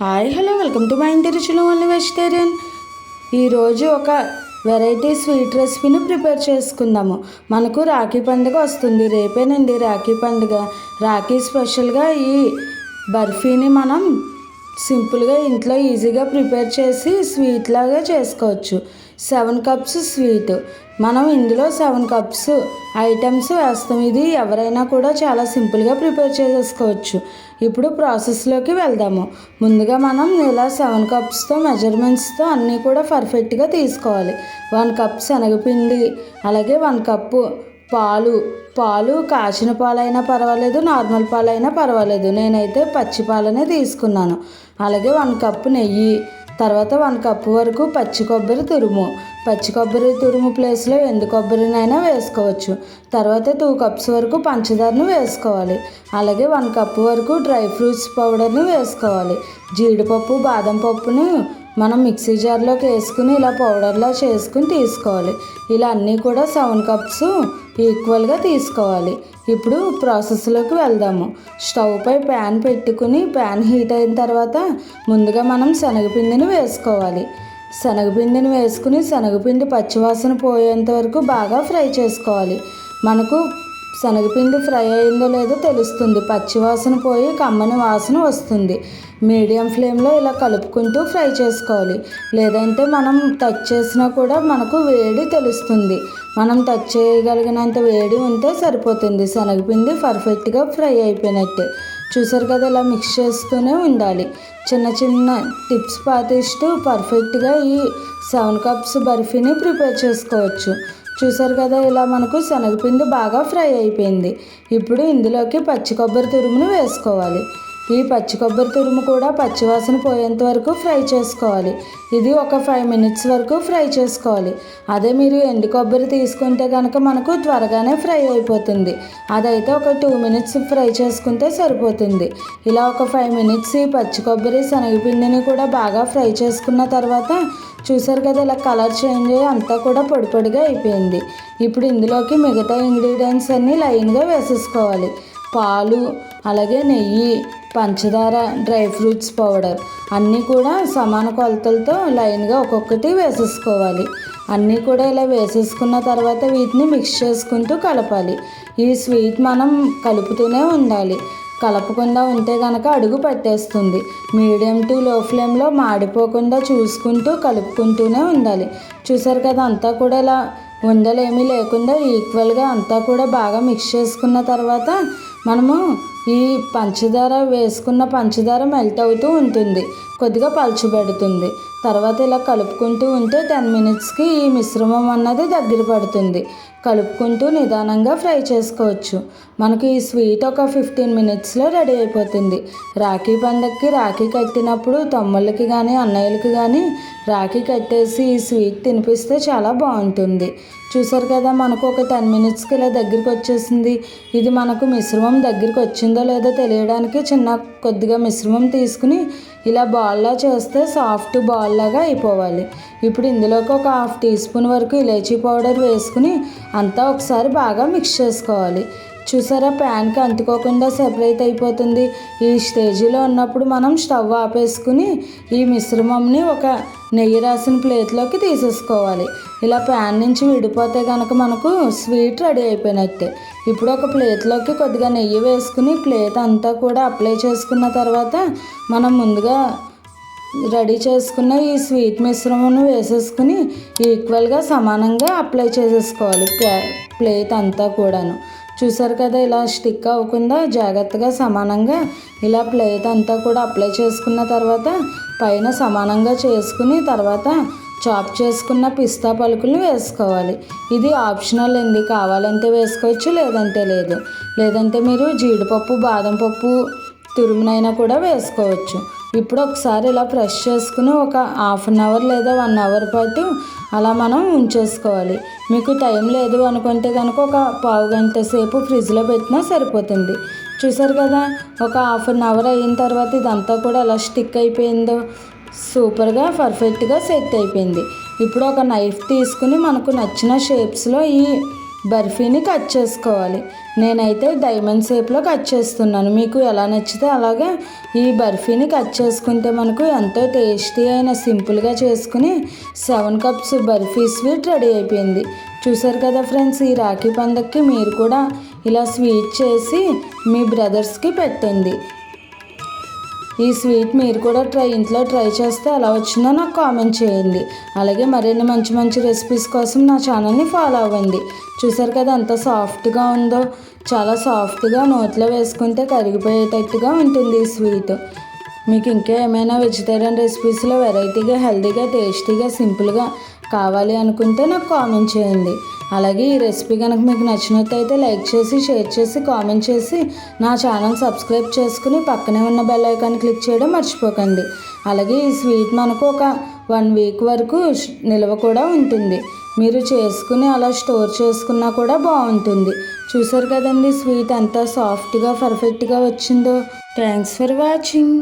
Hi hello welcome to my ఇంటి రుచులు only vegetarian. ఈరోజు ఒక వెరైటీ స్వీట్ రెసిపీని ప్రిపేర్ చేసుకుందాము. మనకు రాఖీ పండుగ వస్తుంది. రేపేనండి రాఖీ పండుగ. రాఖీ స్పెషల్గా ఈ బర్ఫీని మనం సింపుల్గా ఇంట్లో ఈజీగా ప్రిపేర్ చేసి స్వీట్ లాగా చేసుకోవచ్చు. Seven cups sweet. మనం ఇందులో సెవెన్ కప్స్ ఐటమ్స్ వేస్తాం. ఇది ఎవరైనా కూడా చాలా సింపుల్గా ప్రిపేర్ చేసేసుకోవచ్చు. ఇప్పుడు ప్రాసెస్లోకి వెళ్దాము. ముందుగా మనం ఇలా సెవెన్ కప్స్తో మెజర్మెంట్స్తో అన్నీ కూడా పర్ఫెక్ట్గా తీసుకోవాలి. వన్ కప్ శనగపిండి అలాగే వన్ కప్పు పాలు పాలు కాచిన పాలైనా పర్వాలేదు నార్మల్ పాలైనా పర్వాలేదు. నేనైతే పచ్చి పాలనే తీసుకున్నాను. అలాగే వన్ కప్పు నెయ్యి తర్వాత వన్ కప్పు వరకు పచ్చి కొబ్బరి తురుము. పచ్చి కొబ్బరి తురుము ప్లేస్లో ఎండు కొబ్బరినైనా వేసుకోవచ్చు. తర్వాత టూ కప్స్ వరకు పంచదారను వేసుకోవాలి. అలాగే వన్ కప్పు వరకు డ్రై ఫ్రూట్స్ పౌడర్ని వేసుకోవాలి. జీడిపప్పు బాదం పప్పును మనం మిక్సీ జార్లోకి వేసుకుని ఇలా పౌడర్లా చేసుకుని తీసుకోవాలి. ఇలా అన్నీ కూడా సెవెన్ కప్స్ ఈక్వల్గా తీసుకోవాలి. ఇప్పుడు ప్రాసెస్లోకి వెళ్దాము. స్టవ్ పై ప్యాన్ పెట్టుకుని ప్యాన్ హీట్ అయిన తర్వాత ముందుగా మనం శనగపిండిని వేసుకోవాలి. శనగపిండిని వేసుకుని శనగపిండి పచ్చివాసన పోయేంత వరకు బాగా ఫ్రై చేసుకోవాలి. మనకు శనగపిండి ఫ్రై అయిందో లేదో తెలుస్తుంది. పచ్చివాసన పోయి కమ్మని వాసన వస్తుంది. మీడియం ఫ్లేమ్లో ఇలా కలుపుకుంటూ ఫ్రై చేసుకోవాలి. లేదంటే మనం టచ్ చేసినా కూడా మనకు వేడి తెలుస్తుంది. మనం టచ్ చేయగలిగినంత వేడి ఉంటే సరిపోతుంది. శనగపిండి పర్ఫెక్ట్గా ఫ్రై అయిపోయినట్టు. చూసారు కదా ఇలా మిక్స్ చేస్తూనే ఉండాలి. చిన్న చిన్న టిప్స్ పాటిస్తూ పర్ఫెక్ట్గా ఈ సెవెన్ కప్స్ బర్ఫీని ప్రిపేర్ చేసుకోవచ్చు. చూసారు కదా ఇలా మనకు శనగపిండి బాగా ఫ్రై అయిపోయింది. ఇప్పుడు ఇందులోకి పచ్చి కొబ్బరి తురుమును వేసుకోవాలి. ఈ పచ్చి కొబ్బరి తురుము కూడా పచ్చివాసన పోయేంత వరకు ఫ్రై చేసుకోవాలి. ఇది ఒక ఫైవ్ మినిట్స్ వరకు ఫ్రై చేసుకోవాలి. అదే మీరు ఎండు కొబ్బరి తీసుకుంటే కనుక మనకు త్వరగానే ఫ్రై అయిపోతుంది. అదైతే ఒక టూ మినిట్స్ ఫ్రై చేసుకుంటే సరిపోతుంది. ఇలా ఒక ఫైవ్ మినిట్స్ ఈ పచ్చి కొబ్బరి శనగపిండిని కూడా బాగా ఫ్రై చేసుకున్న తర్వాత చూసారు కదా ఇలా కలర్ చేంజ్ అయ్యి అంతా కూడా పొడి పొడిగా అయిపోయింది. ఇప్పుడు ఇందులోకి మిగతా ఇంగ్రీడియంట్స్ అన్నీ లైన్గా వేసేసుకోవాలి. పాలు అలాగే నెయ్యి పంచదార డ్రై ఫ్రూట్స్ పౌడర్ అన్నీ కూడా సమాన కొలతలతో లైన్గా ఒక్కొక్కటి వేసేసుకోవాలి. అన్నీ కూడా ఇలా వేసేసుకున్న తర్వాత వీటిని మిక్స్ చేసుకుంటూ కలపాలి. ఈ స్వీట్ మనం కలుపుతూనే ఉండాలి. కలపకుండా ఉంటే కనుక అడుగు పట్టేస్తుంది. మీడియం టు లో ఫ్లేమ్లో మాడిపోకుండా చూసుకుంటూ కలుపుకుంటూనే ఉండాలి. చూసారు కదా అంతా కూడా ఇలా ఉండలేమీ లేకుండా ఈక్వల్గా అంతా కూడా బాగా మిక్స్ చేసుకున్న తర్వాత మనము ఈ పంచదార వేసుకున్న పంచదార మెల్ట్ అవుతూ ఉంటుంది. కొద్దిగా పలుచబడుతుంది తర్వాత ఇలా కలుపుకుంటూ ఉంటే టెన్ మినిట్స్కి ఈ మిశ్రమం అన్నది దగ్గర పడుతుంది. కలుపుకుంటూ నిదానంగా ఫ్రై చేసుకోవచ్చు. మనకి ఈ స్వీట్ ఒక ఫిఫ్టీన్ మినిట్స్లో రెడీ అయిపోతుంది. రాఖీ పండగకి రాఖీ కట్టినప్పుడు తమ్ముళ్ళకి కానీ అన్నయ్యలకి కానీ రాఖీ కట్టేసి ఈ స్వీట్ తినిపిస్తే చాలా బాగుంటుంది. చూసారు కదా మనకు ఒక టెన్ మినిట్స్కి ఇలా దగ్గరికి వచ్చేసింది. ఇది మనకు మిశ్రమం దగ్గరికి వచ్చిందో లేదో తెలియడానికి చిన్న కొద్దిగా మిశ్రమం తీసుకుని ఇలా బాల్లా చేస్తే సాఫ్ట్ బాల్ లాగా అయిపోవాలి. ఇప్పుడు ఇందులోకి ఒక హాఫ్ టీ స్పూన్ వరకు ఇలాచీ పౌడర్ వేసుకుని అంతా ఒకసారి బాగా మిక్స్ చేసుకోవాలి. చూసారా? ప్యాన్కి అంటుకోకుండా సెపరేట్ అయిపోతుంది. ఈ స్టేజీలో ఉన్నప్పుడు మనం స్టవ్ ఆపేసుకుని ఈ మిశ్రమంని ఒక నెయ్యి రాసిన ప్లేట్లోకి తీసేసుకోవాలి. ఇలా ప్యాన్ నుంచి విడిపోతే కనుక మనకు స్వీట్ రెడీ అయిపోయినట్టే. ఇప్పుడు ఒక ప్లేట్లోకి కొద్దిగా నెయ్యి వేసుకుని ప్లేట్ అంతా కూడా అప్లై చేసుకున్న తర్వాత మనం ముందుగా రెడీ చేసుకున్న ఈ స్వీట్ మిశ్రమం వేసేసుకుని ఈక్వల్గా సమానంగా అప్లై చేసేసుకోవాలి. ప్లేట్ అంతా కూడాను. చూసారు కదా ఇలా స్టిక్ అవ్వకుండా జాగ్రత్తగా సమానంగా ఇలా ప్లేట్ అంతా కూడా అప్లై చేసుకున్న తర్వాత పైన సమానంగా చేసుకుని తర్వాత చాప్ చేసుకున్న పిస్తా పలుకులు వేసుకోవాలి. ఇది ఆప్షనల్ అండి కావాలంటే వేసుకోవచ్చు లేదంటే లేదు. లేదంటే మీరు జీడిపప్పు బాదం పప్పు తురుమునైనా కూడా వేసుకోవచ్చు. ఇప్పుడు ఒకసారి ఇలా ప్రెస్ చేసుకుని ఒక హాఫ్ అన్ అవర్ లేదా వన్ అవర్ పాటు అలా మనం ఉంచేసుకోవాలి. మీకు టైం లేదు అనుకుంటే కనుక ఒక పావు గంట సేపు ఫ్రిడ్జ్లో పెట్టినా సరిపోతుంది. చూసారు కదా ఒక హాఫ్ అన్ అవర్ అయిన తర్వాత ఇదంతా కూడా ఎలా స్టిక్ అయిపోయిందో సూపర్గా పర్ఫెక్ట్గా సెట్ అయిపోయింది. ఇప్పుడు ఒక నైఫ్ తీసుకుని మనకు నచ్చిన షేప్స్లో ఈ బర్ఫీని కట్ చేసుకోవాలి. నేనైతే డైమండ్ షేప్లో కట్ చేస్తున్నాను. మీకు ఎలా నచ్చితే అలాగే ఈ బర్ఫీని కట్ చేసుకుంటే మనకు ఎంతో టేస్టీ అయిన సింపుల్గా చేసుకుని seven cups barfi sweet ready అయిపోయింది. చూసారు కదా ఫ్రెండ్స్ ఈ రాఖీ పండగకి మీరు కూడా ఇలా స్వీట్ చేసి మీ బ్రదర్స్కి పెట్టండి. ఈ స్వీట్ మీరు కూడా ట్రై ఇంట్లో ట్రై చేస్తే ఎలా వచ్చిందో నాకు కామెంట్ చేయండి. అలాగే మరిన్ని మంచి మంచి రెసిపీస్ కోసం నా ఛానల్ని ఫాలో అవ్వండి. చూసారు కదా ఎంత సాఫ్ట్గా ఉందో? చాలా సాఫ్ట్గా నోట్లో వేసుకుంటే కరిగిపోయేటట్టుగా ఉంటుంది ఈ స్వీట్. మీకు ఇంకా ఏమైనా వెజిటేరియన్ రెసిపీస్లో వెరైటీగా హెల్తీగా టేస్టీగా సింపుల్గా కావాలి అనుకుంటే నాకు కామెంట్ చేయండి. అలాగే ఈ రెసిపీ కనుక మీకు నచ్చినట్టయితే లైక్ చేసి షేర్ చేసి కామెంట్ చేసి నా ఛానల్ సబ్స్క్రైబ్ చేసుకుని పక్కనే ఉన్న బెల్ ఐకాన్ క్లిక్ చేయడం మర్చిపోకండి. అలాగే ఈ స్వీట్ మనకు ఒక వన్ వీక్ వరకు నిల్వ కూడా ఉంటుంది. మీరు చేసుకుని అలా స్టోర్ చేసుకున్నా కూడా బాగుంటుంది. చూసారు కదండి స్వీట్ ఎంత సాఫ్ట్గా పర్ఫెక్ట్గా వచ్చిందో. Thanks for watching.